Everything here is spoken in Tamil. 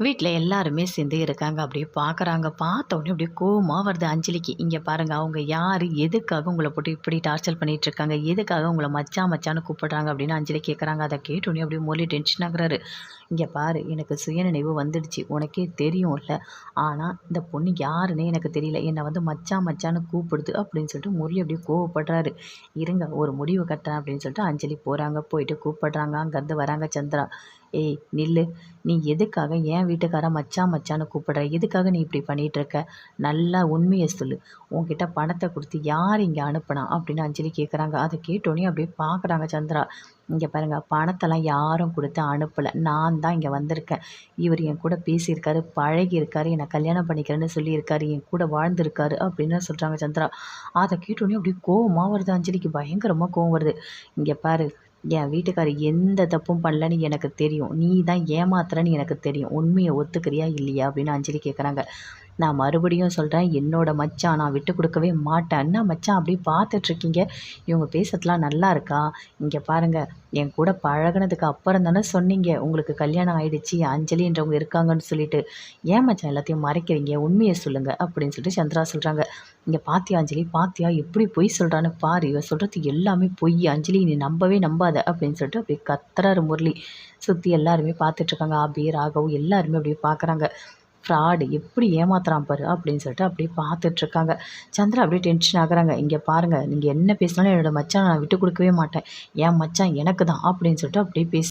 வீட்டில் எல்லாருமே சேர்ந்து இருக்காங்க. அப்படியே பார்க்குறாங்க பார்த்தோன்னே அப்படியே கோவமாக வருது அஞ்சலிக்கு. இங்கே பாருங்கள் அவங்க யார்? எதுக்காக உங்களை போட்டு இப்படி டார்ச்சர் பண்ணிகிட்ருக்காங்க இருக்காங்க? எதுக்காக உங்களை மச்சா மச்சான்னு கூப்பிடுறாங்க? அப்படின்னு அஞ்சலி கேட்குறாங்க அதை கேட்டோன்னே அப்படியே மொழி டென்ஷன் ஆகுறாரு. இங்கே பாரு எனக்கு சுயநினைவு வந்துடுச்சு. உனக்கே தெரியும்ல. ஆனால் இந்த பொண்ணு யாருன்னே எனக்கு தெரியல. என்னை வந்து மச்சா மச்சான்னு கூப்பிடுது அப்படின்னு சொல்லிட்டு முரளி அப்படியே கோவப்படுறாரு. இருங்க ஒரு முடிவு கட்டுறேன் அப்படின்னு சொல்லிட்டு அஞ்சலி போகிறாங்க போயிட்டு கூப்பிடுறாங்க. அங்கேருந்து வராங்க சந்திரா. ஏய் நில்லு. நீ எதுக்காக என் வீட்டுக்கார மச்சான் மச்சான்னு கூப்பிடுற? எதுக்காக நீ இப்படி பண்ணிகிட்டு இருக்க நல்லா உண்மையை சொல்லு. உன்கிட்ட பணத்தை கொடுத்து யார் இங்கே அனுப்புனா? அப்படின்னு அஞ்சலி கேட்குறாங்க அதை கேட்டோன்னே அப்படியே பார்க்குறாங்க சந்திரா. இங்கே பாருங்கள் பணத்தெல்லாம் யாரும் கொடுத்து அனுப்பலை. நான் தான் இங்கே வந்திருக்கேன். இவர் என் கூட பேசியிருக்காரு பழகியிருக்காரு என்னை கல்யாணம் பண்ணிக்கிறேன்னு சொல்லியிருக்காரு என் கூட வாழ்ந்திருக்காரு அப்படின்னு சொல்கிறாங்க சந்திரா. அதை கேட்டோன்னே அப்படியே கோவமாக வருது அஞ்சலிக்கு. பயங்கரமாக கோவம் வருது. இங்கே பாரு என் வீட்டுக்காரர் எந்த தப்பும் பண்ணலன்னு எனக்கு தெரியும். நீ தான் ஏமாத்துறன்னு எனக்கு தெரியும். உண்மையை ஒத்துக்கிறியா இல்லையா அப்படின்னு அஞ்சலி கேட்குறாங்க நான் மறுபடியும் சொல்கிறேன் என்னோட மச்சான் நான் விட்டு கொடுக்கவே மாட்டேன். என்ன மச்சான் அப்படியே பார்த்துட்ருக்கீங்க? இவங்க பேசுறதுலாம் நல்லா இருக்கா? இங்கே பாருங்கள் என் கூட பழகுனதுக்கு அப்புறம் தானே சொன்னீங்க உங்களுக்கு கல்யாணம் ஆயிடுச்சு அஞ்சலின்றவங்க இருக்காங்கன்னு சொல்லிட்டு. ஏன் மச்சான் எல்லாத்தையும் மறைக்கிறீங்க? உண்மையை சொல்லுங்கள் அப்படின்னு சொல்லிட்டு சந்திரா சொல்கிறாங்க இங்கே பாத்தியா அஞ்சலி? பாத்தியா? எப்படி பொய் சொல்கிறான்னு பாரு இவ சொல்கிறது எல்லாமே பொய். அஞ்சலி நீ நம்பவே நம்பாத அப்படின்னு சொல்லிட்டு அப்படியே கத்துறாரு முரளி. சுற்றி எல்லாருமே பார்த்துட்ருக்காங்க. ஆபி ராகவ் எல்லாருமே அப்படியே பார்க்குறாங்க. ஃப்ராடு எப்படி ஏமாத்துறான் பாரு அப்படின்னு சொல்லிட்டு அப்படியே பார்த்துட்ருக்காங்க. சந்திரா அப்படியே டென்ஷன் ஆகுறாங்க. இங்கே பாருங்கள் நீங்கள் என்ன பேசினாலும் என்னோடய மச்சான் நான் விட்டு கொடுக்கவே மாட்டேன். என் மச்சான் எனக்கு தான் அப்படின்னு சொல்லிட்டு அப்படியே பேசி